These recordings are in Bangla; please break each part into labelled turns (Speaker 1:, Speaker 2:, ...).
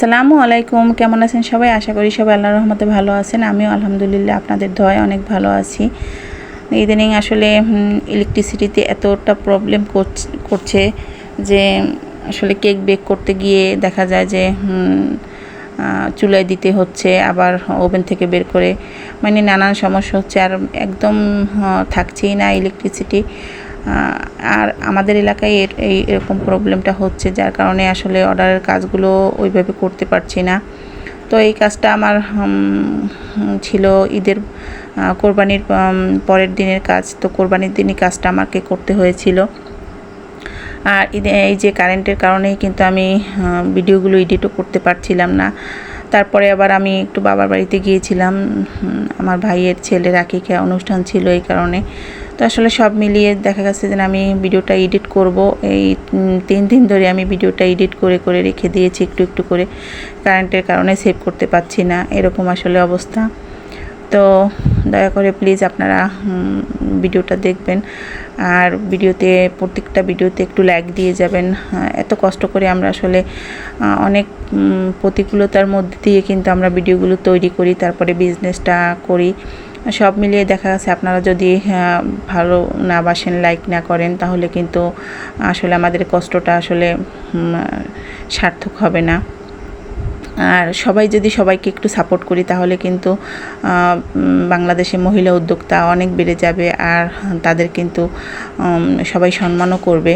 Speaker 1: আসসালামু আলাইকুম, কেমন আছেন সবাই? আশা করি সবাই আল্লাহ রহমতে ভালো আছেন। আমিও আলহামদুলিল্লাহ আপনাদের দয় অনেক ভালো আছি। ইদানিং আসলে ইলেকট্রিসিটিতে এতটা প্রবলেম করছে যে আসলে কেক বেক করতে গিয়ে দেখা যায় যে চুলায় দিতে হচ্ছে, আবার ওভেন থেকে বের করে। মানে নানান সমস্যা হচ্ছে, আর একদম থাকছেই না ইলেকট্রিসিটি আর আমাদের এলাকায় এর এই এরকম প্রবলেমটা হচ্ছে, যার কারণে আসলে অর্ডারের কাজগুলো ওইভাবে করতে পারছি না। তো এই কাজটা আমার ছিল ঈদের কোরবানির পরের দিনের কাজ। তো কোরবানির দিনই কাজটা আমাকে করতে হয়েছিল। আর এই যে কারেন্টের কারণেই কিন্তু আমি ভিডিওগুলো এডিটও করতে পারছিলাম না। তারপরে আবার আমি একটু বাবার বাড়িতে গিয়েছিলাম। আমার ভাইয়ের ছেলের আকিকা অনুষ্ঠান ছিল এই কারণে। তো আসলে সব মিলিয়ে দেখা গেছে যে আমি ভিডিওটা এডিট করব। এই তিন দিন ধরে আমি ভিডিওটা এডিট করে করে রেখে দিয়েছি একটু একটু করে। কারেন্টের কারণে সেভ করতে পারছি না, এরকম আসলে অবস্থা। তো দয়া করে প্লিজ আপনারা ভিডিওটা দেখবেন। আর ভিডিওতে, প্রত্যেকটা ভিডিওতে একটু লাইক দিয়ে যাবেন। এত কষ্ট করে আমরা আসলে অনেক প্রতিকূলতার মধ্যে দিয়ে কিন্তু আমরা ভিডিওগুলো তৈরি করি, তারপরে বিজনেসটা করি। সব মিলিয়ে দেখা গেছে আপনারা যদি ভালো না বাসেন লাইক না করেন, তাহলে কিন্তু আসলে আমাদের কষ্টটা আসলে সার্থক হবে না। আর সবাই যদি সবাইকে একটু সাপোর্ট করি, তাহলে কিন্তু বাংলাদেশে মহিলা উদ্যোক্তা অনেক বেড়ে যাবে, আর তাদের কিন্তু সবাই সম্মানও করবে।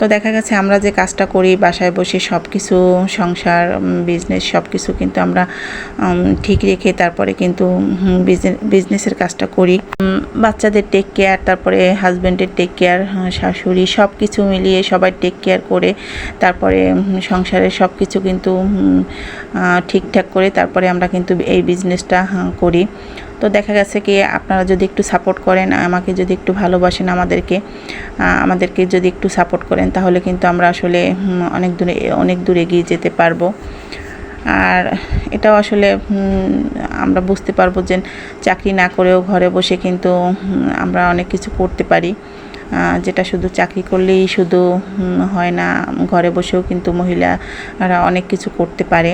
Speaker 1: তো দেখা গেছে আমরা যে কাজটা করি, বাসায় বসে সব কিছু সংসার বিজনেস সব কিছু কিন্তু আমরা ঠিক রেখে তারপরে কিন্তু বিজনেসের কাজটা করি। বাচ্চাদের টেক কেয়ার তারপরে হাজব্যান্ডের টেক কেয়ার শাশুড়ি সব কিছু মিলিয়ে সবাই টেক কেয়ার করে, তারপরে সংসারের সব কিছু কিন্তু ঠিকঠাক করে তারপরে আমরা কিন্তু এই বিজনেসটা করি। তো দেখা গেছে কি আপনারা যদি একটু সাপোর্ট করেন, আমাকে যদি একটু ভালোবাসেন আমাদেরকে আমাদেরকে যদি একটু সাপোর্ট করেন, তাহলে কিন্তু আমরা আসলে অনেক দূরে, অনেক দূর এগিয়ে যেতে পারব। আর এটাও আসলে আমরা বুঝতে পারব যে চাকরি না করেও ঘরে বসে কিন্তু আমরা অনেক কিছু করতে পারি। যেটা শুধু চাকরি করলেই শুধু হয় না, ঘরে বসেও কিন্তু মহিলারা অনেক কিছু করতে পারে।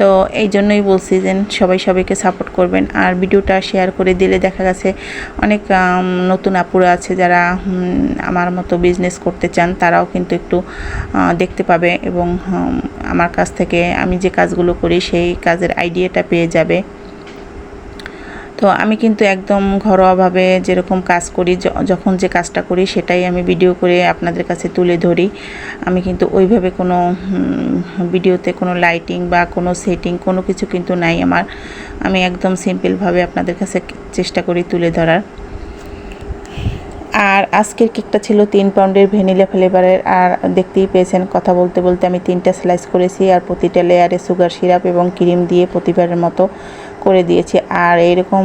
Speaker 1: তো এই জন্যই বলছি যে সবাই সবাইকে সাপোর্ট করবেন। আর ভিডিওটা শেয়ার করে দিলে দেখা গেছে অনেক নতুন আপুরা আছে যারা আমার মতো বিজনেস করতে চান, তারাও কিন্তু একটু দেখতে পাবে এবং আমার কাছ থেকে আমি যে কাজগুলো করি, সেই কাজের আইডিয়াটা পেয়ে যাবে। তো আমি কিন্তু একদম ঘরোয়াভাবে যেরকম কাজ করি যখন যে কাজটা করি সেটাই আমি ভিডিও করে আপনাদের কাছে তুলে ধরি। আমি কিন্তু ওইভাবে কোনো ভিডিওতে কোনো লাইটিং বা কোনো সেটিং কোনো কিছু কিন্তু নাই আমার। আমি একদম সিম্পলভাবে আপনাদের কাছে চেষ্টা করি তুলে ধরার। আর আজকের কেকটা ছিল তিন পাউন্ডের ভ্যানিলা ফ্লেভারের, আর দেখতেই পেয়েছেন কথা বলতে বলতে আমি তিনটা স্লাইস করেছি আর প্রতিটা লেয়ারে সুগার সিরাপ এবং ক্রিম দিয়ে প্রতিবারের মতো করে দিয়েছি। আর এইরকম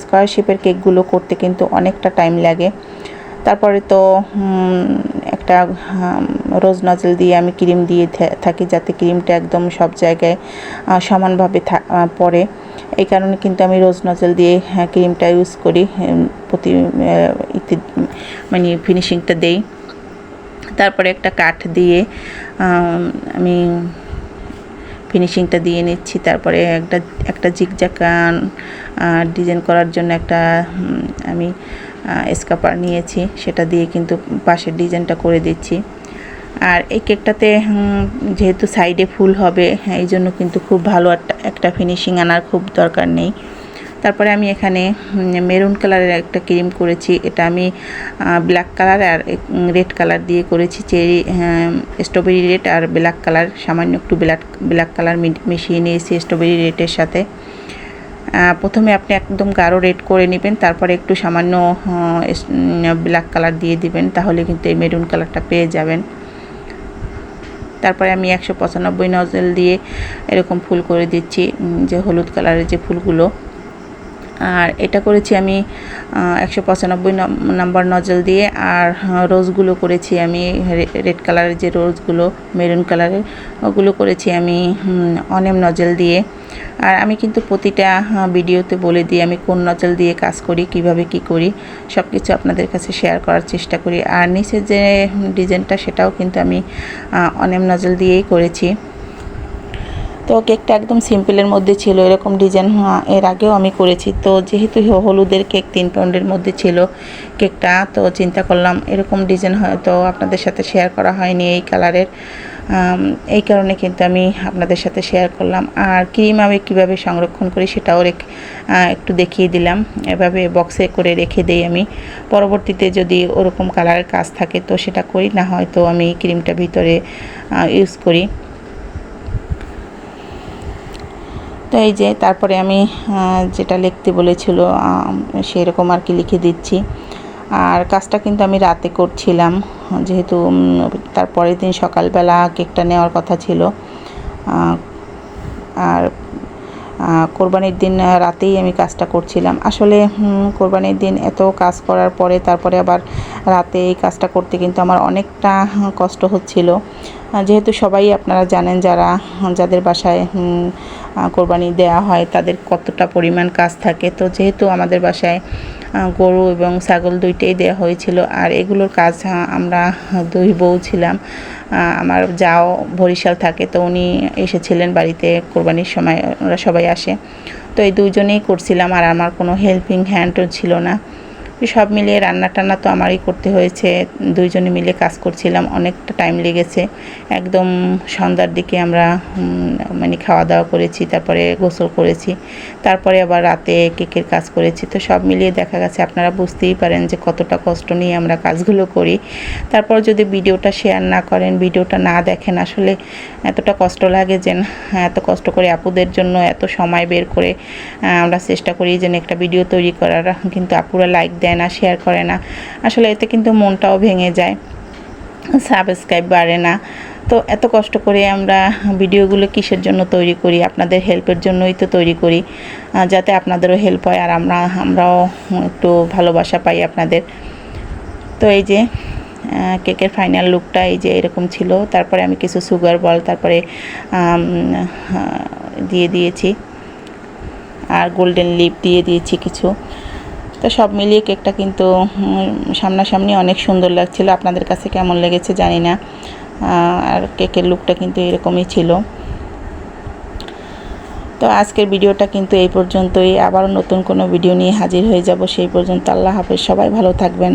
Speaker 1: স্কোয়ার শেপের কেকগুলো করতে কিন্তু অনেকটা টাইম লাগে। তারপরে তো একটা রোজ নজল দিয়ে আমি ক্রিম দিয়ে থাকি যাতে ক্রিমটা একদম সব জায়গায় সমানভাবে পড়ে। এই কারণে কিন্তু আমি রোজ নজল দিয়ে হ্যাঁ, ক্রিমটা ইউজ করি প্রতি মানে ফিনিশিংটা দেই। তারপরে একটা কাঠ দিয়ে আমি ফিনিশিংটা দিয়ে নিচ্ছি। তারপরে একটা একটা জিগজাক ডিজাইন করার জন্য একটা আমি স্কাপার নিয়েছি। সেটা দিয়ে কিন্তু পাশের ডিজাইনটা করে দিচ্ছি। আর এই কেকটাতে যেহেতু সাইডে ফুল হবে হ্যাঁ, এই জন্য কিন্তু খুব ভালো একটা একটা ফিনিশিং আনার খুব দরকার নেই। তারপরে আমি এখানে মেরুন কালারের একটা ক্রিম করেছি। এটা আমি ব্ল্যাক কালার আর রেড কালার দিয়ে করেছি। চেরি স্ট্রবেরি রেড আর ব্ল্যাক কালার সামান্য একটু ব্ল্যাক ব্ল্যাক কালার মিশিয়ে নিয়েছি স্ট্রবেরি রেডের সাথে। প্রথমে আপনি একদম গাঢ় রেড করে নেবেন তারপরে একটু সামান্য ব্ল্যাক কালার দিয়ে দিবেন তাহলে কিন্তু এই মেরুন কালারটা পেয়ে যাবেন। তারপরে আমি একশো পঁচানব্বই নজল দিয়ে এরকম ফুল করে দিচ্ছি যে হলুদ কালারের যে ফুলগুলো। আর এটা করেছি আমি একশো পঁচানব্বই নাম্বার নজল দিয়ে আর রোজগুলো করেছি আমি রেড কালারের যে রোজগুলো মেরুন কালারের ওগুলো করেছি আমি অনেম নজল দিয়ে। আর আমি কিন্তু প্রতিটা আহ, ভিডিওতে বলে দিই আমি কোন নজল দিয়ে কাজ করি কীভাবে কি করি সব কিছু আপনাদের কাছে শেয়ার করার চেষ্টা করি। আর নিচের যে ডিজাইনটা সেটাও কিন্তু আমি অনেম নজল দিয়েই করেছি। তো কেকটা একদম সিম্পলের মধ্যে ছিল, এরকম ডিজাইন এর আগেও আমি করেছি। তো যেহেতু হলুদের কেক তিন পাউন্ডের মধ্যে ছিল কেকটা, তো চিন্তা করলাম এরকম ডিজাইন হয়তো আপনাদের সাথে শেয়ার করা হয়নি এই কালারের। এই কারণে কিন্তু আমি আপনাদের সাথে শেয়ার করলাম। আর ক্রিম আমি কীভাবে সংরক্ষণ করি সেটাও রেখ একটু দেখিয়ে দিলাম। এভাবে বক্সে করে রেখে দেই আমি। পরবর্তীতে যদি ওরকম কালারের কাজ থাকে তো সেটা করি, না হয়তো আমি ক্রিমটা ভিতরে ইউজ করি। তো এই যে তারপরে আমি যেটা লিখতে বলেছিল সেই রকম আর কি লিখে দিচ্ছি। আর কাজটা কিন্তু আমি রাতে করছিলাম যেহেতু উম, তার পরের দিন সকালবেলা কেকটা নেওয়ার কথা ছিল। আর কোরবানির দিন রাতেই আমি কাজটা করছিলাম। আসলে কোরবানির দিন এত কাজ করার পরে তারপরে আবার রাতে এই কাজটা করতে কিন্তু আমার অনেকটা কষ্ট হচ্ছিল। যেহেতু সবাই আপনারা জানেন যারা যাদের বাসায় কোরবানি দেওয়া হয়, তাদের কতটা পরিমাণ কাজ থাকে। তো যেহেতু আমাদের বাসায় গরু এবং ছাগল দুইটাই দেওয়া হয়েছিল, আর এগুলোর কাজ আমরা দুই বউ ছিলাম আমার যাও বরিশাল থাকে, তো উনি এসেছিলেন বাড়িতে কোরবানির সময়, ওরা সবাই আসে। তো এই দুজনেই করছিলাম, আর আমার কোনো হেল্পিং হ্যান্ডও ছিল না। সব মিলিয়ে রান্না টান্না তো আমারই করতে হয়েছে। দুইজনে মিলে কাজ করছিলাম, অনেকটা টাইম লেগেছে। একদম সন্ধ্যার দিকে আমরা মানে খাওয়া দাওয়া করেছি, তারপরে গোসল করেছি, তারপরে আবার রাতে কেকের কাজ করেছি। তো সব মিলিয়ে দেখা গেছে, আপনারা বুঝতেই পারেন যে কতটা কষ্ট নিয়ে আমরা কাজগুলো করি। তারপর যদি ভিডিওটা শেয়ার না করেন, ভিডিওটা না দেখেন, আসলে এতটা কষ্ট লাগে যে এত কষ্ট করে আপুদের জন্য এত সময় বের করে আমরা চেষ্টা করি যেন একটা ভিডিও তৈরি করার। কিন্তু আপুরা লাইক দেয় না শেয়ার করে না। আসলে এতে কিন্তু মনটাও ভেঙে যায়। সাবস্ক্রাইব বাড়ে না। তো এত কষ্ট করে আমরা ভিডিওগুলো কিসের জন্য তৈরি করি? আপনাদের হেল্পের জন্যই তো তৈরি করি। যাতে আপনাদেরও হেল্প হয় আর আমরা, আমরাও একটু ভালোবাসা পাই আপনাদের। তো এই যে কেকের ফাইনাল লুকটা এই যে এরকম ছিল। তারপরে আমি কিছু সুগার বল তারপরে দিয়ে দিয়েছি। আর গোল্ডেন লিপ দিয়ে দিয়েছি কিছু। তো সব মিলিয়ে কেকটা কিন্তু সামনাসামনি অনেক সুন্দর লাগছিল। আপনাদের কাছে কেমন লেগেছে জানি না। আর কেকের লুকটা কিন্তু এরকমই ছিল। তো আজকের ভিডিওটা কিন্তু এই পর্যন্তই। আবারও নতুন কোনো ভিডিও নিয়ে হাজির হয়ে যাব। সেই পর্যন্ত আল্লাহ হাফেজ। সবাই ভালো থাকবেন।